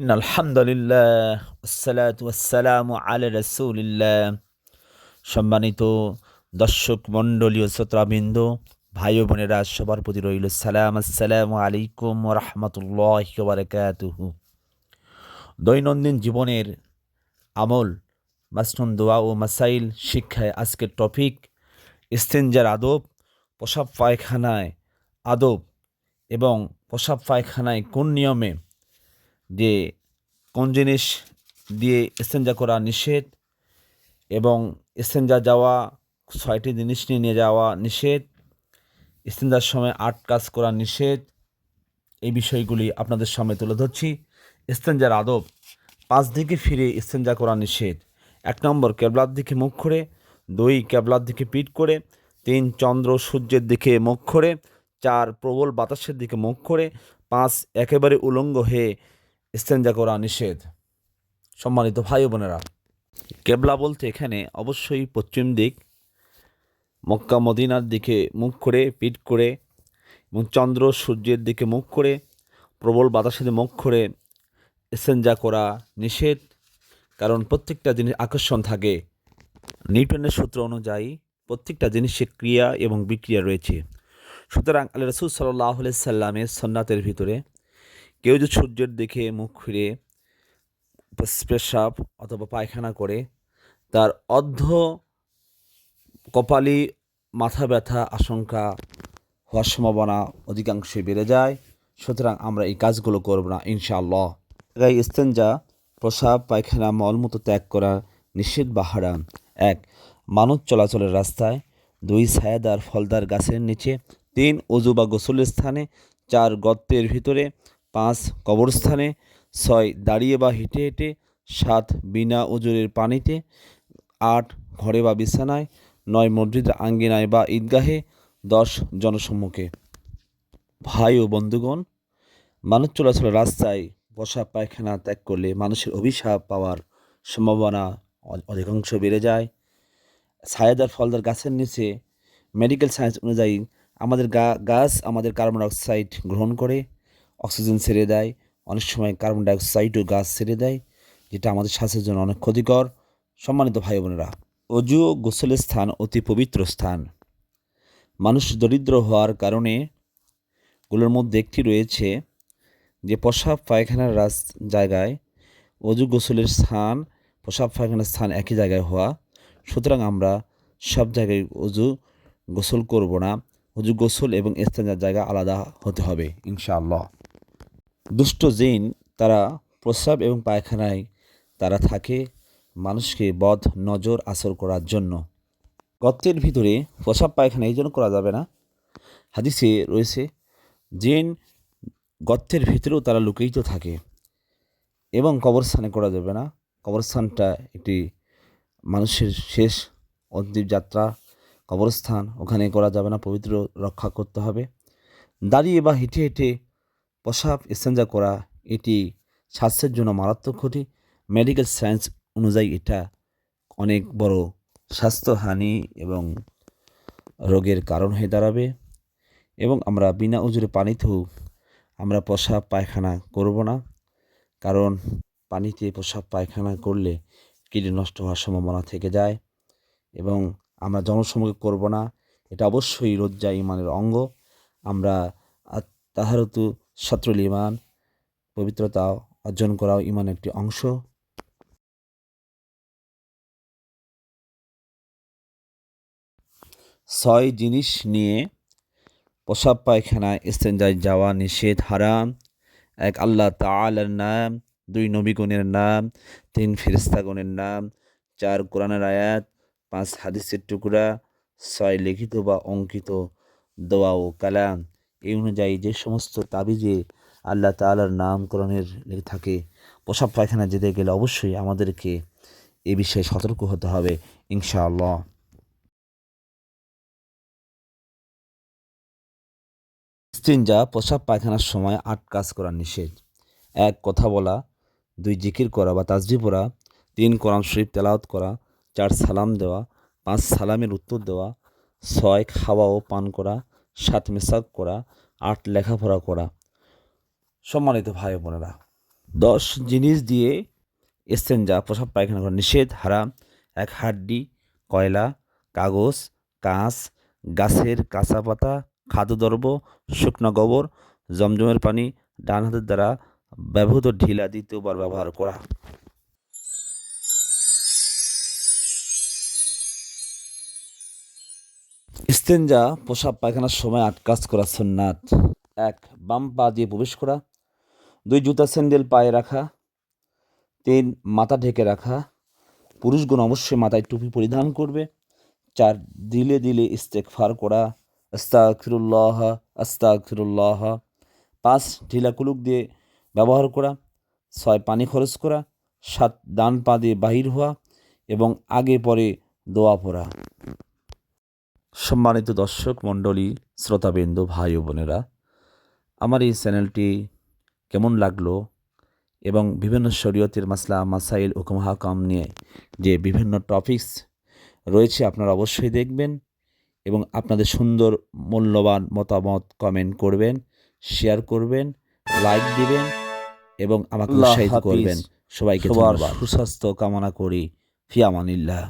إن الحمد لله والصلاة والسلام على رسول الله সম্মানিত দর্শক মণ্ডলী ও শ্রোতাবৃন্দ ভাই ও বোনেরা সবার প্রতি রইল সালাম আসসালামু আলাইকুম রহমতুল্লাহ বারকাতুহু দৈনন্দিন জীবনের আমল মাসনুন দোয়া ও মাসাইল শিক্ষায় আজকের টপিক ইস্তেঞ্জার আদব প্রসাব পায়খানায় আদব এবং প্রসাব পায়খানায় কোন নিয়মে যে কোন জিনিস দিয়ে ইস্তেঞ্জা করা নিষেধ এবং ইস্তেঞ্জা যাওয়া, ছয়টি জিনিস নিয়ে নিয়ে যাওয়া নিষেধ ইস্তেঞ্জার সময় আট কাজ করা নিষেধ, এই বিষয়গুলি আপনাদের সামনে তুলে ধরছি। ইস্তেঞ্জার আদব, পাঁচ দিকে ফিরে ইস্তেঞ্জা করা নিষেধ। এক নম্বর, কেবলার দিকে মুখ করে দুই, কেবলার দিকে পিঠ করে। তিন, চন্দ্র সূর্যের দিকে মুখ করে চার, প্রবল বাতাসের দিকে মুখ করে পাঁচ, একেবারে উলঙ্গ হয়ে ইস্তেঞ্জা করা নিষেধ। সম্মানিত ভাই বোনেরা, কেবলা বলতে এখানে অবশ্যই পশ্চিম দিক, মক্কা, মদিনার দিকে মুখ করে, পিঠ করে এবং চন্দ্র সূর্যের দিকে মুখ করে, প্রবল বাতাসের মুখ করে ইস্তেঞ্জা করা নিষেধ। কারণ প্রত্যেকটা জিনিস আকর্ষণ থাকে। নিউটনের সূত্র অনুযায়ী প্রত্যেকটা জিনিসের ক্রিয়া এবং বিক্রিয়া রয়েছে। সুতরাং আল্লাহ রসুল সাল্লাহ সাল্লামের সন্ন্যাতের ভিতরে কেউ যদি সূর্যের দিকে মুখ ফিরে পেশাব অথবা পায়খানা করে, তার অর্ধ কপালি মাথা ব্যথা আশঙ্কা হওয়ার সম্ভাবনা অধিকাংশই বেড়ে যায়। সুতরাং আমরা এই কাজগুলো করব না, ইনশাআল্লাহ। গাই ইস্তেঞ্জা প্রসাব, পায়খানা, মলমূত্র ত্যাগ করা নিষেধ বা হারাম। এক মানুষ চলাচলের রাস্তায়। দুই, ছায়াদার ফলদার গাছের নিচে। তিন অজু বা গোসলের স্থানে। চার, গর্তের ভিতরে। পাঁচ কবরস্থানে, ছয় দাঁড়িয়ে বা হেঁটে হেঁটে, সাত বিনা ওজুরের পানিতে, আট ঘরে বা বিছানায়, নয় মসজিদের আঙ্গিনায় বা ঈদগাহে, দশ জনসম্মুখে। ভাই ও বন্ধুগণ, মানুষ চলাচলের রাস্তায় বসা পায়খানা ত্যাগ করলে মানুষের অভিশাপ পাওয়ার সম্ভাবনা অধিকাংশ বেড়ে যায়। ছায়াদার ফলদার গাছের নিচে মেডিকেল সায়েন্স অনুযায়ী আমাদের গা গাছ আমাদের কার্বন ডাইঅক্সাইড গ্রহণ করে। অক্সিজেন ছেড়ে দেয়। অনেক সময় কার্বন ডাইঅক্সাইডও গাছ ছেড়ে দেয়, যেটা আমাদের স্বাস্থ্যের জন্য অনেক ক্ষতিকর। সম্মানিত ভাই বোনেরা অজু গোসলের স্থান অতি পবিত্র স্থান। মানুষ দরিদ্র হওয়ার কারণে গুলোর মধ্যে একটি রয়েছে যে প্রসাব পায়খানার রাস জায়গায় অজু গোসলের স্থান, প্রসাব পায়খানার স্থান একই জায়গায় হওয়া। সুতরাং আমরা সব জায়গায় অজু গোসল করব না। অজু গোসল এবং স্থানের জায়গা আলাদা হতে হবে, ইনশাআল্লাহ। দুষ্ট জিন তারা প্রস্রাব এবং পায়খানায় তারা থাকে মানুষকে বধ, নজর, আসর করার জন্য। গর্তের ভিতরে প্রসাব পায়খানা এই জন্য করা যাবে না। হাদিসে রয়েছে, জিন গর্তের ভিতরেও তারা লুকিত থাকে এবং কবরস্থানে করা যাবে না। কবরস্থানটা একটি মানুষের শেষ অন্তিম যাত্রা। কবরস্থান, ওখানে করা যাবে না, পবিত্র রক্ষা করতে হবে। দাঁড়িয়ে বা হেঁটে হেঁটে প্রসাব স্তেঞ্জা করা, এটি স্বাস্থ্যের জন্য মারাত্মক ক্ষতি। মেডিকেল সায়েন্স অনুযায়ী এটা অনেক বড় স্বাস্থ্যহানি এবং রোগের কারণ হয়ে দাঁড়াবে। এবং আমরা বিনা উজুরে পানিতেও আমরা প্রসাব পায়খানা করব না। কারণ পানিতে প্রসাব পায়খানা করলে কিডনি নষ্ট হওয়ার সম্ভাবনা থেকে যায় এবং আমরা জনসমুখে করব না। এটা অবশ্যই লজ্জা ইমানের অঙ্গ। আমরা তাহারতু সত্রুল ইমান, পবিত্রতা অর্জন করাও ইমানের একটি অংশ। ছয় জিনিস নিয়ে প্রসাব পায়খানায় ইস্তেঞ্জায় যাওয়া নিষেধ হারাম। এক, আল্লাহ তাআলার নাম। দুই, নবীগণের নাম। তিন ফেরেস্তাগণের নাম। চার, কোরআনের আয়াত। পাঁচ, হাদিসের টুকরা। ছয়, লিখিত বা অঙ্কিত দোয়া ও কালাম। এই অনুযায়ী যে সমস্ত তাবিজে আল্লাহ তালার নামকরণের থাকে প্রসাব পায়খানা যেতে গেলে অবশ্যই আমাদেরকে এ বিষয়ে সতর্ক হতে হবে, ইনশাআল্লাহ। স্ত্রিঞ্জা প্রসাব পায়খানার সময় আট কাজ করা নিষেধ। এক, কথা বলা। দুই, জিকির করা বা তাজবি পড়া। তিন, কোরআন শরীফ তেলাওত করা। চার, সালাম দেওয়া। পাঁচ, সালামের উত্তর দেওয়া। ছয়, খাওয়া ও পান করা। সাত মেসাক করা, আট লেখাপড়া করা। সম্মানিত ভাই বোনেরা, দশ জিনিস দিয়ে এস্তেঞ্জা প্রসাব পায়খানা করা নিষেধ, হারাম। এক হাড্ডি, কয়লা, কাগজ, কাঁচ, গাছের কাঁচা পাতা খাদ্যদ্রব্য শুকনো গোবর, জমজমের পানি, ডান হাতের দ্বারা ব্যবহৃত ঢিলা দ্বিতীয়বার ব্যবহার করা। ইস্তেঞ্জা প্রসাব পায়খানার সময় আট কাজ করা সুন্নাত। এক, বাম পা দিয়ে প্রবেশ করা। দুই, জুতা স্যান্ডেল পায়ে রাখা। তিন, মাথা ঢেকে রাখা। পুরুষগণ অবশ্যই মাথায় টুপি পরিধান করবে। চার, দিলে দিলে ইস্তেকফার করা। আস্তাগফিরুল্লাহ আস্তাগফিরুল্লাহ। পাঁচ, ঢিলা কুলুক দিয়ে ব্যবহার করা। ছয়, পানি খরচ করা। সাত, ডান পা দিয়ে বাহির হওয়া। এবং আগে পরে দোয়া পড়া। সম্মানিত দর্শক মণ্ডলী শ্রোতাবিন্দু ভাই ও বোনেরা আমার এই চ্যানেলটি কেমন লাগল এবং বিভিন্ন শরীয়তের মাসলা মাসাইল হুকুম হাকাম নিয়ে যে বিভিন্ন টপিকস রয়েছে আপনারা অবশ্যই দেখবেন এবং আপনাদের সুন্দর মূল্যবান মতামত কমেন্ট করবেন শেয়ার করবেন লাইক দিবেন এবং আমাকে উৎসাহিত করবেন। সবাইকে সুস্বাস্থ্য কামনা করি। ফিয়ামানিল্লাহ